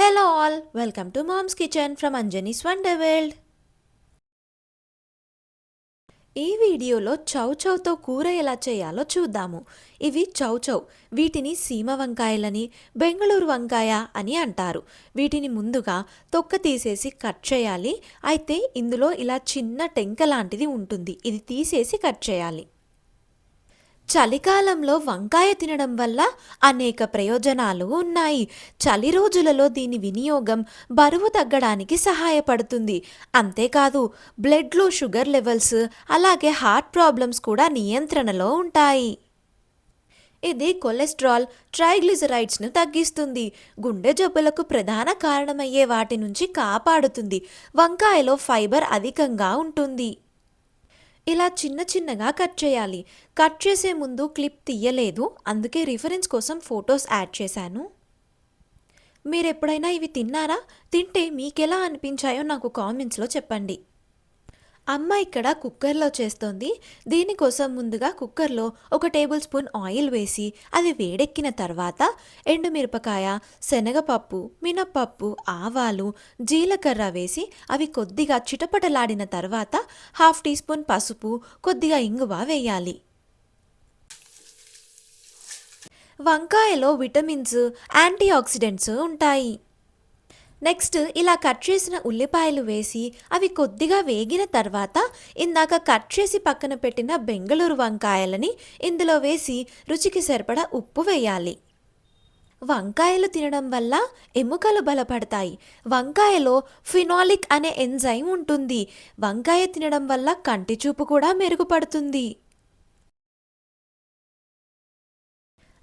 Hello all welcome to moms kitchen from Anjani's wonder world ఈ వీడియోలో చౌ చౌతో కూర ఎలా చేయాలో చూద్దాము. ఇవి చౌ చౌ వీటిని సీమ వంకాయలని బెంగళూరు వంకాయ అని అంటారు. వీటిని ముందుగా తొక్క తీసేసి కట్ చేయాలి. అయితే ఇందులో ఇలా చిన్న టెంక లాంటిది ఉంటుంది ఇది తీసేసి కట్ చేయాలి. చలికాలంలో వంకాయ తినడం వల్ల అనేక ప్రయోజనాలు ఉన్నాయి. చలి రోజులలో దీని వినియోగం బరువు తగ్గడానికి సహాయపడుతుంది. అంతేకాదు బ్లడ్లో షుగర్ లెవెల్స్ అలాగే హార్ట్ ప్రాబ్లమ్స్ కూడా నియంత్రణలో ఉంటాయి. ఇది కొలెస్ట్రాల్ ట్రైగ్లిజరైడ్స్ను తగ్గిస్తుంది. గుండె జబ్బులకు ప్రధాన కారణమయ్యే వాటి నుంచి కాపాడుతుంది. వంకాయలో ఫైబర్ అధికంగా ఉంటుంది. ఇలా చిన్న చిన్నగా కట్ చేయాలి. కట్ చేసే ముందు క్లిప్ తీయలేదు. అందుకే రిఫరెన్స్ కోసం ఫొటోస్ యాడ్ చేశాను. మీరు ఎప్పుడైనా ఇవి తిన్నారా? తింటే మీకెలా అనిపించాయో నాకు కామెంట్స్లో చెప్పండి. అమ్మ ఇక్కడ కుక్కర్లో చేస్తోంది. దీనికోసం ముందుగా కుక్కర్లో ఒక టేబుల్ స్పూన్ ఆయిల్ వేసి అది వేడెక్కిన తర్వాత ఎండుమిరపకాయ శనగపప్పు మినప్పప్పు ఆవాలు జీలకర్ర వేసి అవి కొద్దిగా చిటపటలాడిన తర్వాత హాఫ్ టీ స్పూన్ పసుపు కొద్దిగా ఇంగువ వేయాలి. వంకాయలో విటమిన్స్ యాంటీ ఆక్సిడెంట్స్ ఉంటాయి. నెక్స్ట్ ఇలా కట్ చేసిన ఉల్లిపాయలు వేసి అవి కొద్దిగా వేగిన తర్వాత ఇందాక కట్ చేసి పక్కన పెట్టిన బెంగళూరు వంకాయలని ఇందులో వేసి రుచికి సరిపడా ఉప్పు వేయాలి. వంకాయలు తినడం వల్ల ఎముకలు బలపడతాయి. వంకాయలో ఫినాలిక్ అనే ఎంజైమ్ ఉంటుంది. వంకాయ తినడం వల్ల కంటి చూపు కూడా మెరుగుపడుతుంది.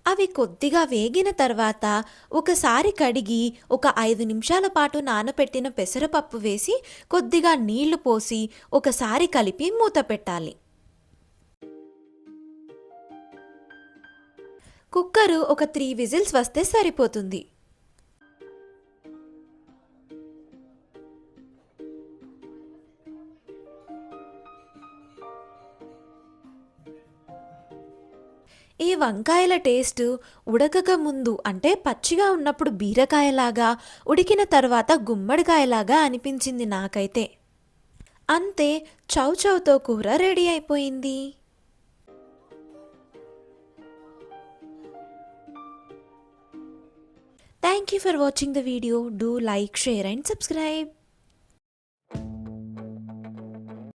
అవి కొద్దిగా వేగిన తర్వాత ఒకసారి కడిగి ఒక ఐదు నిమిషాల పాటు నానబెట్టిన పెసరపప్పు వేసి కొద్దిగా నీళ్ళు పోసి ఒకసారి కలిపి మూత పెట్టాలి. కుక్కరు ఒక త్రీ విజిల్స్ వస్తే సరిపోతుంది. ఈ వంకాయల టేస్ట్ ఉడకక ముందు అంటే పచ్చిగా ఉన్నప్పుడు బీరకాయలాగా ఉడికిన తర్వాత గుమ్మడికాయలాగా అనిపించింది నాకైతే. అంతే చౌ చౌతో కూర రెడీ అయిపోయింది. Thank you for watching the video do like share and subscribe